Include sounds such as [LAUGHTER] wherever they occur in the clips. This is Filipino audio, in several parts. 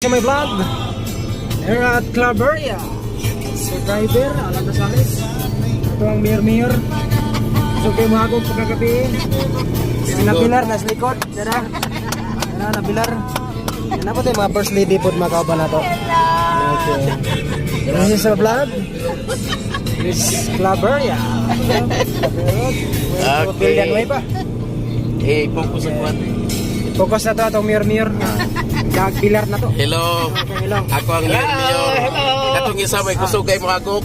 sa may vlog. Era at Claveria. Si driver, Alan Rosales. Ito ang Mayor Mayor. So kayo mga akong pagkagabi. Si na pilar, nasa likod. Tara. Tara, na pilar. Yan na po tayo mga first lady po mga kauban na to. Okay. This is a vlog. This [LAUGHS] is Claveria. Okay. Billion way pa. Eh, focus sa kuwan. Focus na to, itong Mayor Mayor. Kag-pilar na to. Hello. Hello. Ako ang Mayor. Katong isa may kusog kay mo agok.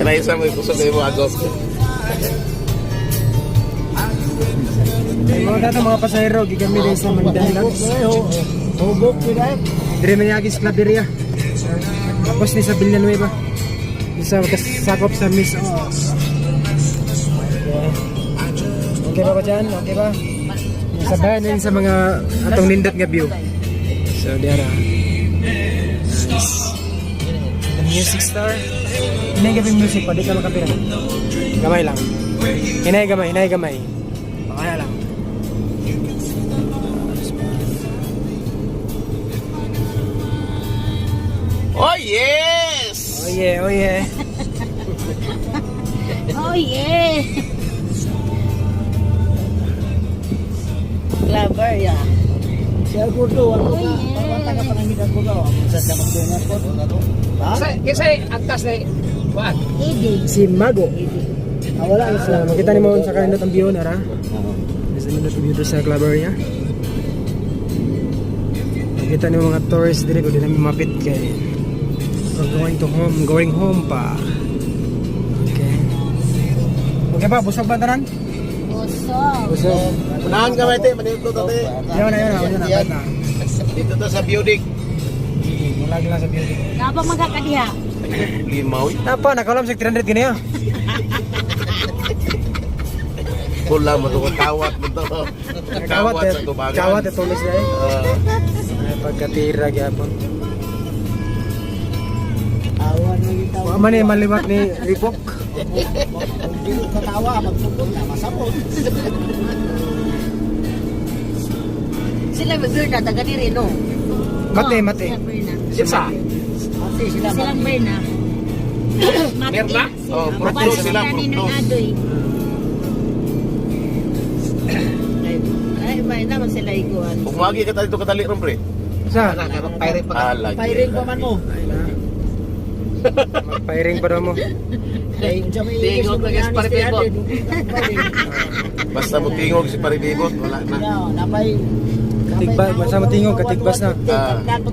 Kana isa may kusog kay mo agok. Mga dato mga pasahero, gigamit din sa Mandalag. Hubok, Dire man yagis Claveria. Tapos ni sa Villanueva. Isa kasakop sa Miss. Okay. Ba ba dyan? Okay ba? Sabayan din sa mga atong nindot nga view. So, diara. Nice. The music star. Hinay gabi music pa, di ka makapira. Gamay lang. Hinay gamay, hinay gamay. Makaya lang. Oh yes! Oh yeah, oh yeah. [LAUGHS] Oh yeah! Clever ya. Siya ko do, ano ka? daw. Sa dapat ko na ko. Ha? Kasi agtas na What? Si Mago. Ah, wala So, makita ni mo sa kanindot ang view nara. Sa nindot ang view sa clubber niya. Makita ni mga tourists dire ko din namin mapit kay We're going to home, going home pa. Okay. Okay ba? Busog ba tanan? Busog. Busog. Unahan ka ba ite? Manito to te. Yun na, yun na, yun na. Dito to sa building. Mulag lang sa. Napa magkakadiha? Limaw. Napa, nakalam sa 300 ganyan. Pula mo to kawat mo to. Kawat, sa tubagan. kawat, eh, tulis na eh. Pagkatira, gyapon. Awan na yung tawa. Wa man eh, maliwat ni Ripok. Kung di matawa, magpupot na, masabot. Sila Berna, taga diri no? Mate, mate. Sila Berna. Isa. Ate sila. Silang Berna. Mati. Merla? Oh, Mati Prokno sila sila, ni. Adoy. Ay, may naman sila iguan. Kung wagi ka tayo dito katali ron pre. Sa? Pirate pa. Ah. Firing pa man mo. Ay na. Magpairing pa daw mo. Tingog na guys, people. [LAUGHS] Basta mo tingog si Paribibot, wala na. Napay. Katigba, basta matingog, katigbas na. Ah.